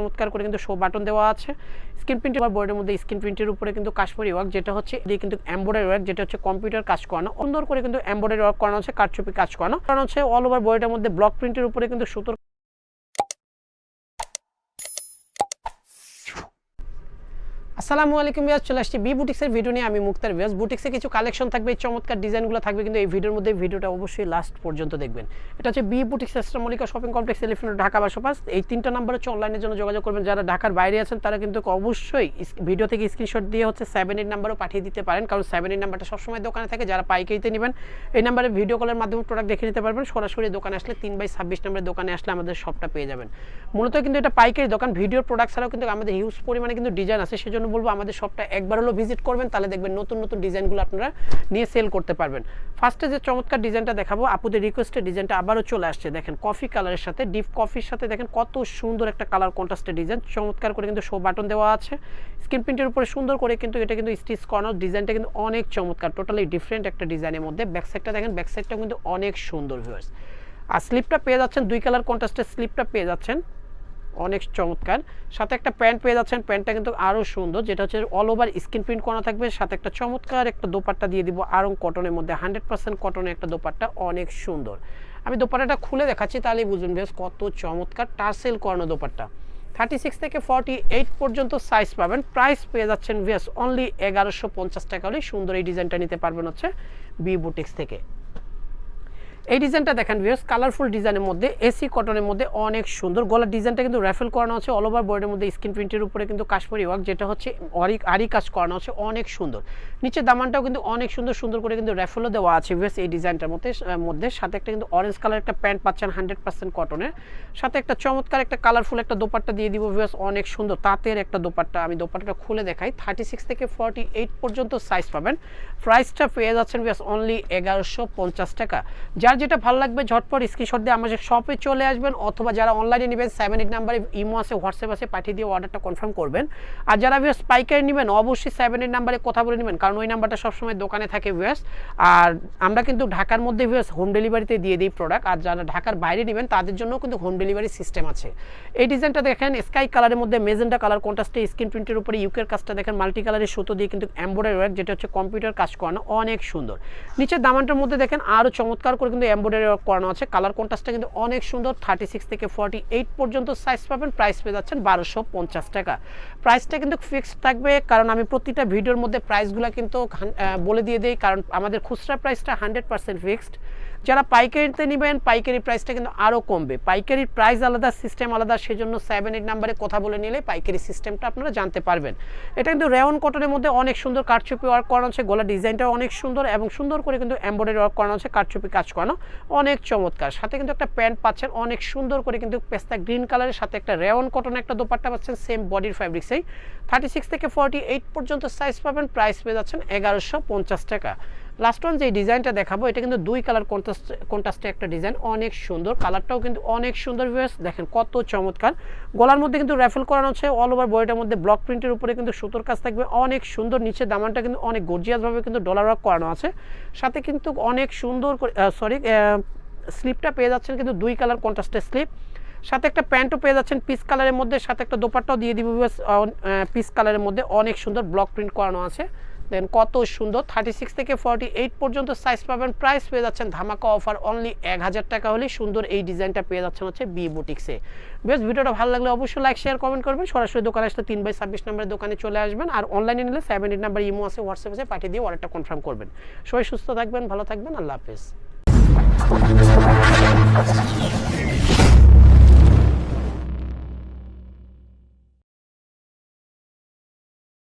চমৎকার করে কিন্তু শো বাটন দেওয়া আছে। স্ক্রিন প্রিন্ট বা বোর্ডের মধ্যে স্ক্রিন প্রিন্টের উপরে কিন্তু কাশ্মীরি ওয়ার্ক যেটা হচ্ছে এদিকে কিন্তু এম্বয়ডারি ওয়ার্ক যেটা হচ্ছে কম্পিউটার কাজ করানো। সুন্দর করে কিন্তু এম্বয়ডারি ওয়ার্ক করানো হচ্ছে কারচুপি কাজ করানো। কারণ হচ্ছে অল ওভার বোর্ডের মধ্যে ব্লক প্রিন্টের উপরে কিন্তু সুতোর আসসালামু আলাইকুম বিয়াস চলে আসছি বি বুটিক্সের ভিডিও নিয়ে। আমি মুক্তার বিয়াস বুটিক্সে কিছু কালেকশন থাকবে, চমৎকার ডিজাইনগুলো থাকবে, কিন্তু এই ভিডিওর মধ্যে ভিডিওটা অবশ্যই লাস্ট পর্যন্ত দেখবেন। এটা হচ্ছে B boutiques Mallika shopping complex Elephant Dhaka বাসোপাস এই তিনটা নাম্বার হচ্ছে অনলাইনের জন্য যোগাযোগ করবেন। যারা ঢাকার বাইরে আছেন, তারা কিন্তু অবশ্যই ভিডিও থেকে স্ক্রিনশট দিয়ে হচ্ছে সেভেন এইট নাম্বারও পাঠিয়ে দিতে পারেন। কারণ সেভেন এইট নাম্বারটা সবসময় দোকানে থাকে, যারা পাইকারিতে নেবেন, এই নাম্বারে ভিডিও কলের মাধ্যমে প্রোডাক্ট দেখে নিতে পারবেন। সরাসরি দোকানে আসলে তিন বাই ছাব্বিশ নম্বরের দোকানে আসলে আমাদের সবটা পেয়ে যাবেন। মূলত কিন্তু এটা পাইকারি দোকান। ভিডিওর প্রোডাক্ট ছাড়াও কিন্তু আমাদের হিউজ পরিমাণে কিন্তু ডিজাইন আছে, সেজন্য বলব, আমাদের সবটা একবার হলো ভিজিট করবেন, তাহলে দেখবেন নতুন নতুন ডিজাইনগুলো আপনারা নিয়ে সেল করতে পারবেন। ফার্স্টে যে চমৎকার ডিজাইনটা দেখাবো, আপুদের রিকোয়েস্টের ডিজাইনটা আবারও চলে আসছে, দেখেন কফি কালারের সাথে ডিপ কফির সাথে দেখেন কত সুন্দর একটা কালার কন্ট্রাস্টের ডিজাইন চমৎকার করে কিন্তু শো বাটন দেওয়া আছে। স্ক্রিন প্রিন্টের উপরে সুন্দর করে কিন্তু এটা কিন্তু স্টিচ করানো ডিজাইনটা কিন্তু অনেক চমৎকার টোটালি ডিফারেন্ট একটা ডিজাইনের মধ্যে। ব্যাক সাইডটা দেখেন ব্যাক সাইডটা কিন্তু অনেক সুন্দর ভিউয়ার্স আর স্লিপটা পেয়ে যাচ্ছেন, দুই কালার কন্ট্রাস্টের স্লিপটা পেয়ে যাচ্ছেন। অনেক চমৎকার। সাথে একটা প্যান্ট পেয়ে যাচ্ছেন, প্যান্টটা কিন্তু আরও সুন্দর, যেটা হচ্ছে অল ওভার স্ক্রিন প্রিন্ট করা থাকবে। সাথে একটা চমৎকার একটা দোপাট্টা দিয়ে দিব, আরং কটনের মধ্যে হান্ড্রেড পার্সেন্ট কটনের একটা দোপাট্টা, অনেক সুন্দর। আমি দোপাট্টাটা খুলে দেখাচ্ছি, তাহলেই বুঝবেন বেশ কত চমৎকার টার্সেল করানো দোপাট্টা। থার্টি সিক্স থেকে ফর্টি এইট পর্যন্ত সাইজ পাবেন। প্রাইস পেয়ে যাচ্ছেন ভিএস অনলি এগারোশো পঞ্চাশ টাকা হলেই সুন্দর এই ডিজাইনটা নিতে পারবেন হচ্ছে বি বুটিক্স থেকে। এই ডিজাইনটা দেখেন ভিউয়ার্স কালারফুল ডিজাইনের মধ্যে এসি কটনের মধ্যে অনেক সুন্দর। গলার ডিজাইনটা কিন্তু র্যাফেল করানো আছে অল ওভার বোর্ডের মধ্যে স্ক্রিন প্রিন্টের উপরে কিন্তু কাশ্মীরি ওয়ার্ক যেটা হচ্ছে অরি আরি কাজ করানো আছে, অনেক সুন্দর। নিচে দামানটাও কিন্তু অনেক সুন্দর সুন্দর করে কিন্তু র্যাফেলও দেওয়া আছে ভিউয়ার্স এই ডিজাইনটার মধ্যে মধ্যে। সাথে একটা কিন্তু অরেঞ্জ কালার একটা প্যান্ট পাচ্ছেন হান্ড্রেড পার্সেন্ট কটনের সাথে একটা চমৎকার একটা কালারফুল একটা দোপাট্টা দিয়ে দিব ভিউয়ার্স অনেক সুন্দর। তাঁতের একটা দোপাট্টা, আমি দোপাট্টাটা খুলে দেখাই। থার্টি সিক্স থেকে ফর্টি এইট পর্যন্ত সাইজ পাবেন। প্রাইসটা পেয়ে যাচ্ছেন ভিউয়ার্স অনলি এগারোশো পঞ্চাশ টাকা। যার যেটা ভালো লাগবে, ঝটপট স্ক্রিনশট দিয়ে আমাদের শপে চলে আসবেন অথবা যারা অনলাইনে নেবেন সেভেন এইট নাম্বারে ইমো আছে হোয়াটসঅ্যাপ আছে, পাঠিয়ে দিয়ে অর্ডারটা কনফার্ম করবেন। আর যারা ভিউয়ার্স পাইকারি নেবেন, অবশ্যই সেভেন এইট নাম্বারে কথা বলে নেবেন, কারণ ওই নাম্বারটা সবসময় দোকানে থাকে ভিউয়ার্স আর আমরা কিন্তু ঢাকার মধ্যে ভিউয়ার্স হোম ডেলিভারিতে দিয়ে দিই প্রোডাক্ট আর যারা ঢাকার বাইরে নেবেন, তাদের জন্য কিন্তু হোম ডেলিভারি সিস্টেম আছে। এই ডিজাইনটা দেখেন স্কাই কালারের মধ্যে মেজেন্টা কালার কন্ট্রাস্টে স্ক্রিন প্রিন্টের উপরে ইউকের কাজটা দেখেন মাল্টি কালারের সুতো দিয়ে কিন্তু এমব্রয়ডারি ওয়ার্ক যেটা হচ্ছে কম্পিউটার কাজ করানো, অনেক সুন্দর। নিচের দামানটার মধ্যে দেখেন আরও চমৎকার করে কিন্তু এমব্রয়ডারি ওয়ার্ক করানো আছে। কালার কন্ট্রাস্টটা কিন্তু অনেক সুন্দর থার্টি সিক্স থেকে ফর্টি এইট পর্যন্ত সাইজ পাবেন। প্রাইস পেয়ে যাচ্ছেন বারোশো পঞ্চাশ টাকা। প্রাইসটা কিন্তু ফিক্সড থাকবে, কারণ আমি প্রতিটা ভিডিওর মধ্যে প্রাইসগুলো কিন্তু বলে দিয়ে দিই। কারণ আমাদের খুচরা প্রাইসটা হান্ড্রেড পার্সেন্ট ফিক্সড যারা পাইকারিতে নেবেন, পাইকারি প্রাইসটা কিন্তু আরও কমবে। পাইকারির প্রাইস আলাদা সিস্টেম আলাদা, সেজন্য সেভেন এইট নাম্বারে কথা বলে নিলে পাইকারি সিস্টেমটা আপনারা জানতে পারবেন। এটা কিন্তু রেওয়ান কটনের মধ্যে অনেক সুন্দর কারচুপি ওয়ার্ক করানো আছে গলা ডিজাইনটাও অনেক সুন্দর এবং সুন্দর করে কিন্তু এমব্রয়ডারি ওয়ার্ক করানো আছে, কারচুপি কাজ করানো অনেক চমৎকার। সাথে কিন্তু একটা প্যান্ট পাচ্ছেন, অনেক সুন্দর করে কিন্তু পেস্তা গ্রিন কালারের সাথে একটা রেওয়ান কটনের একটা দোপাট্টা পাচ্ছেন সেম বডির ফ্যাব্রিক্সেই থার্টি সিক্স থেকে ফর্টি এইট পর্যন্ত সাইজ পাবেন প্রাইস পেয়ে যাচ্ছেন এগারোশো পঞ্চাশ টাকা। লাস্ট ওয়ান যে ডিজাইনটা দেখাবো, এটা কিন্তু দুই কালার কন্ট্রাস্ট কন্ট্রাস্টে একটা ডিজাইন অনেক সুন্দর। কালারটাও কিন্তু অনেক সুন্দর ভিউয়ার্স দেখেন কত চমৎকার। গলার মধ্যে কিন্তু র্যাফেল করানো হচ্ছে অল ওভার বডিটার মধ্যে ব্লক প্রিন্টের উপরে কিন্তু সুতোর কাজ থাকবে, অনেক সুন্দর। নিচে দামানটা কিন্তু অনেক গর্জিয়াসভাবে কিন্তু ডলার ওয়ার্ক করানো আছে। সাথে কিন্তু অনেক সুন্দর সরি স্লিপটা পেয়ে যাচ্ছেন কিন্তু দুই কালার কন্ট্রাস্টের স্লিপ সাথে একটা প্যান্টও পেয়ে যাচ্ছেন পিস কালারের মধ্যে, সাথে একটা দোপাট্টাও দিয়ে দিব পিস কালারের মধ্যে। অনেক সুন্দর ব্লক প্রিন্ট করানো আছে। দেন কত সুন্দর। থার্টি সিক্স থেকে ফর্টি এইট পর্যন্ত সাইজ পাবেন। প্রাইস পেয়ে যাচ্ছেন ধামাকা অফার অনলি এক হাজার টাকা হলেই সুন্দর এই ডিজাইনটা পেয়ে যাচ্ছেন হচ্ছে বি বুটিক্সে বেশ, ভিডিওটা ভালো লাগলে অবশ্যই লাইক শেয়ার কমেন্ট করবেন। সরাসরি দোকানে আসলে তিন বাই ছাব্বিশ নম্বরের দোকানে চলে আসবেন। আর অনলাইনে নিলে সেভেন এইট নাম্বার ইমো আছে হোয়াটসঅ্যাপ আছে, পাঠিয়ে দিয়ে অর্ডারটা কনফার্ম করবেন। সবাই সুস্থ থাকবেন, ভালো থাকবেন। আল্লাহ হাফেজ।